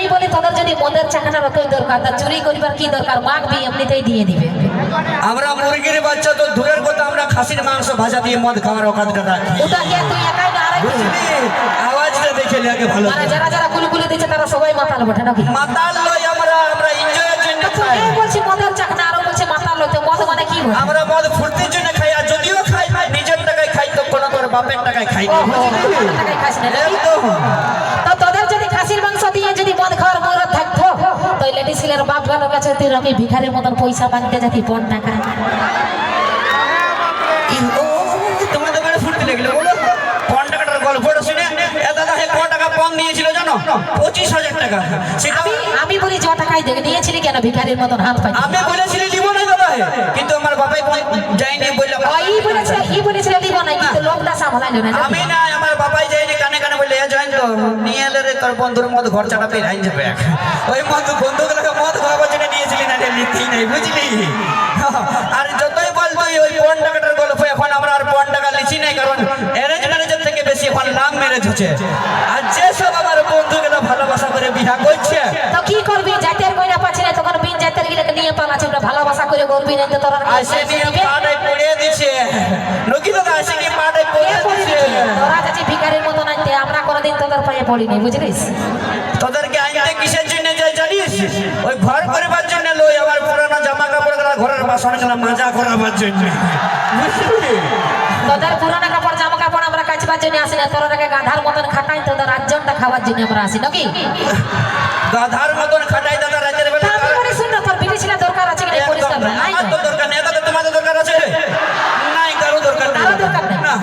আমি বলি তোদের যদি মদের চাকাটার অতই দরকার তা চুরি করিবার কি দরকার? মাগবি এমনিতেই দিয়ে দিবে। আমরা মুরগির বাচ্চা তো দূরের কথা আমরা খাসির মাংস ভাজা দিয়ে মদ খাওয়ার অকাতটা রাখি ওটা কি তুই একাই না আওয়াজটা দেখে লাগে ভালো মানে যারা যারা গুলগুলি দিচ্ছে তারা সবাই মাতাল বটে নাকি? মাতাল লই আমরা আমরা এনজয়ের জন্য খাই। বলছি মদের চাকনা আরও বলছে মাতাল লইতে মদ মানে কি আমরা মদ ফুর্তির জন্য খাই আর যদিও খাই নিজের টাকায় খাই তো কোনো তোর বাপের টাকায় খাই না একদম কাছে আমি ভিখারির মতন পয়সা মানতে যাতি পন টাকা। ও তোমাদের বেড়ে লাগল। বলো কোন টাকাটার গল্পটা শুনে। দাদা হে ক টাকা নিয়েছিল জানো? পঁচিশ হাজার টাকা। সেটা আমি আমি বলি জ টাকায় দেখে নিয়েছিলি কেন ভিখারির মতন হাত পাই আমি বলেছিলি দিব না দাদা। কিন্তু আমার বাবাই যায়নি বললে ই বলেছিল ই বলেছিল দিব না কিন্তু লোকটা সামলাইলো না আমি না। আমার বাবাই যায়নি কানে কানে বললে এ জয়েন তো নিয়ে এলে রে তোর বন্ধুর মত ঘর চাটাতে যাবে ওই মদ বন্ধুগুলোকে মদ খাওয়াবার জন্য নিয়েছিলি না রে নিতেই নাই বুঝলি? আর যতই বল তুই ওই পন টাকাটার গল্প এখন আমরা আর পন টাকা লিখি নাই কারণ অ্যারেঞ্জ ম্যারেজের থেকে বেশি এখন লাভ ম্যারেজ হচ্ছে। আর যেসব আমার বন্ধুগুলো ভালোবাসা করে বিয়া করছে তো কি করবি? জাতের কইরা পাচ্ছি না তখন বিন জাতের গিলাকে নিয়ে পালাছে ওটা ভালোবাসা করে করবি না তো তোরা আসে নিয়ে পাড়ায় পড়িয়ে দিচ্ছে। নকি দাদা আসে নিয়ে পাড়ায় পড়িয়ে দিচ্ছে। তোরা যাচ্ছি ভিখারির মতন আনতে আমরা কোনোদিন তোদের পায়ে পড়িনি বুঝলিস? তোদেরকে আনতে কিসের জন্য যাই জানিস? ওই ঘর করিবার জন্য লই আবার পুরানো জামা কাপড়গুলা ঘরের বাসনগুলা মাজা করাবার জন্য। বুঝলি? তোদের পুরানো কাপড় জামা কাপড় আমরা কাচবার জন্য আসি না। তোরাকে গাধার মতন খাটাই তোদের রাজ্যটা খাওয়ার জন্য আমরা আসি নাকি? গাধার মতন খাটাই দাদা রাতের বেলা শুন না তোর বিটি ছিল দরকার আছে কি না পরিষ্কার না। আমার তো? দরকার নেই দাদা তোমাদের দরকার আছে? নাই কারও দরকার নেই। দরকার নেই। না।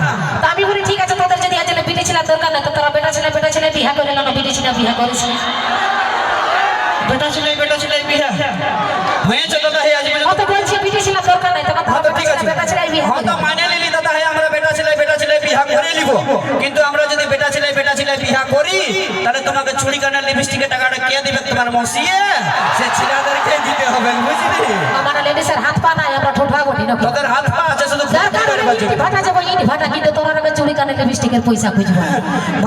তা আমি বলি ঠিক আছে তোদের যদি আজকে বিটি ছিল দরকার নেই তো তোরা বেটা ছেলে বেটা ছেলে বিহা করে না বিটি ছিল বিহা করিস না। বেটা ছেলে বেটা ছেলে বিয়া হয়েছে দাদা হে আজ তো বলছি বিটি ছিল দরকার নেই ঠিক আছে বেটা ছেলে বিহা হ্যাঁ তো মানে নিলি দাদা হে আমরা বেটা ছেলে বেটা ছেলে বিয়া করে নিব কিন্তু আমরা যদি বেটা ছেলে বেটা ছেলে বিয়া করি তাহলে তোমাকে কানের লিপস্টিকের টাকাটা কে দিবে তোমার মসিয়ে সে ছেলেদেরকে দিতে হবে বুঝলি আমার লেডিসের হাত পা নাই আমরা ঠোঁট তোদের হাত পা আছে শুধু দরকার। ভাটা যাব ইট ভাটা কিন্তু তোরা চুরি কানে লিপস্টিকের পয়সা খুঁজবো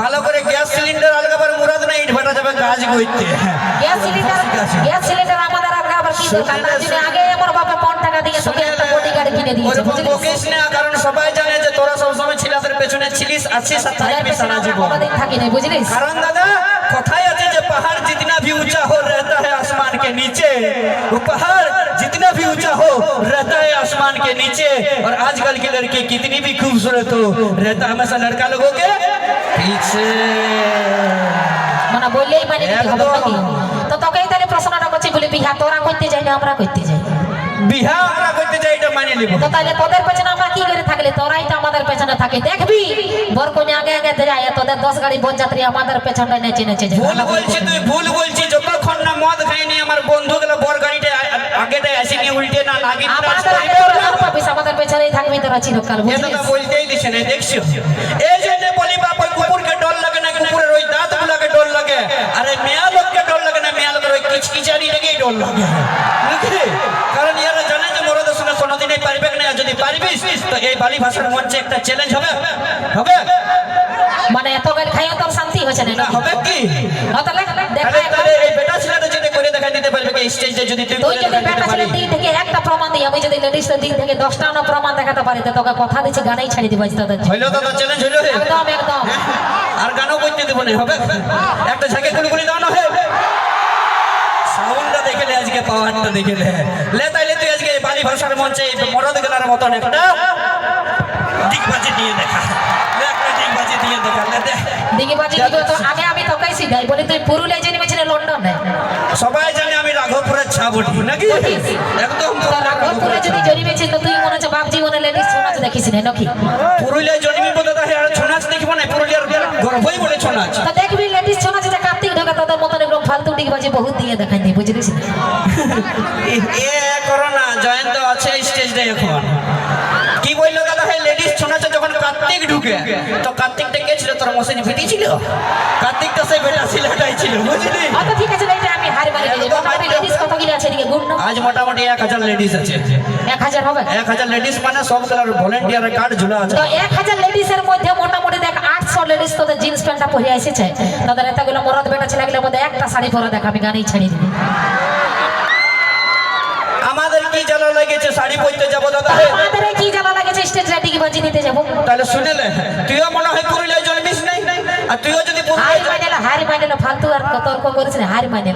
ভালো করে কাজ করতে গ্যাস সিলিন্ডার গ্যাস সিলিন্ডার আমাদের আগে আবার কি দরকার তার জন্য আগে আমার বাবা পন টাকা দিয়ে তোকে একটা বডি গাড়ি কিনে দিয়েছে ওরকম বুঝলি বকিস না কারণ সবাই জানে যে তোরা সবসময় ছেলেদের পেছনে ছিলিস আছিস আর তাদের থাকবি পেছনে সারা আমরা জীবন কোনোদিন থাকি নাই বুঝলিস कारण दादा কথাই আছে যে पहाड़ जितना भी ऊंचा हो रहता है आसमान के नीचे वो पहाड़ जितना भी ऊंचा हो रहता है आसमान के नीचे और आजकल के लड़के कितनी भी खूबसूरत हो रहता हमेशा लड़का लोगों के पीछे মানে বললেই মানে নাকি? তো তোকেই তাহলে প্রশ্নটা করছি বলে বিহা তোরা করতে যাই না আমরা করতে যাই? বিহা আমরা করতে যাই এটা মানে নিব। তো তাহলে তোদের পেছনে আমরা কি করে থাকলে? তোরাই তো আমাদের পেছনে থাকে দেখবি? বর আগে আগে যায় তোদের দশ গাড়ি বোন যাত্রী আমাদের পেছনটায় নেচে নেচে যায় ভুল বলছি তুই ভুল বলছি যতক্ষণ না মদ খাইনি আমার বন্ধু গুলো বর গাড়িতে আগেটাই আসেনি উল্টে না লাগি আমাদের আগে তোরা পাবিস আমাদের পেছনেই থাকবি তোরা চিরকাল এটা বলতেই দিছে না দেখছ? এই জন্য বলি বাপ ওই কুকুরকে ডর লাগে না কুকুরের ওই দাঁত গুলাকে ডর লাগে আরে মেয়া লোককে ডর লাগে না মেয়া লোকের ওই কিচকিচারি লেগেই ডর লাগে। বুঝলি কারণ এরা জানে যে মরদের সঙ্গে কোনোদিনই পারবে না। যদি পারবিস তো এই বালি ভাষার মঞ্চে একটা চ্যালেঞ্জ হবে। হবে? মানে এত গাল খাইও তোর শান্তি হচ্ছে না হবে কি? তাহলে তাহলে এই বেটা ছেলেটা যদি করে দেখা দিতে পারবে কি? স্টেজে যদি তুই তুই যদি বেটা ছেলের দিক থেকে একটা প্রমাণ দিই আমি যদি লেডিসের দিক থেকে দশটা না প্রমাণ দেখাতে পারি তো তোকে কথা দিচ্ছি গানেই ছাড়ি দিব আজ তোদের। হইল তো চ্যালেঞ্জ হইল একদম একদম। আর গানও করতে দেবো না হবে? একটা ঝাঁকে গুলগুলি দাও না হে। সাউন্ডটা দেখেলে আজকে পাওয়ারটা দেখেলে লে তাইলে তুই আজকে বালি ভাষার মঞ্চে মরদ গেলার মতন একটা দিগবাজি দিয়ে দেখা দেখা তো আমি তোকেই শিখাই বলি তুই পুরুলিয়া লন্ডনে। সবাই জানে আমি রাঘবপুরের ছাবটি নাকি? একদম তো রাঘবপুরে যদি জন্মেছিস তো তুই মনে হচ্ছে বাপ জীবনে লেডিস শোনাচ দেখিস নাকি? পুরুলিয়ায় জন্মি বলতে তাহে আর ছৌ নাচ দেখব না পুরুলিয়ার গর্বই বলে ছৌ নাচ তো দেখবি লেডিস শোনাচ যে কার্তিক ঢোকে তোদের মতন একদম ডিগবাজি বহুত দিয়ে দেখাই নি? বুঝলিস এ করো না জয়ন্ত আছে স্টেজে এখন। কি বলল দাদা? ভাই লেডিস শোনাচ্ছে যখন কার্তিক ঢুকে তো কার্তিকটা কে ছিল? তোর মশাই ভেটি ছিল? কার্তিকটা সেই বেটা ছেলেটাই ছিল বুঝলি? অত ঠিক আছে এটা আমি হার মোটামুটি লেডিস কতগুলি আছে এদিকে গুণ আজ মোটামুটি এক হাজার লেডিস আছে। এক হাজার হবে? এক হাজার লেডিস মানে সব কালার ভলেন্টিয়ার কার্ড ঝুলা আছে। তো এক হাজার লেডিসের মধ্যে মোটামুটি দেখ লেডিস তোদের জিন্স প্যান্টটা পরে এসেছে। তাদের এতগুলো মরদ বেটা ছেলেগুলো মধ্যে একটা শাড়ি পরা দেখ আমি গানেই আমাদের কি লেগেছে শাড়ি পরতে যাব দাদা? আমাদের কি লাগেছে স্টেজ নিতে যাব। তাহলে শুনেলে তুইও মনে হয় পুরুলিয়ায় জন্মিস নাই আর তুইও যদি হারি ফালতু আর তর্ক করিস হারি মাইনেলো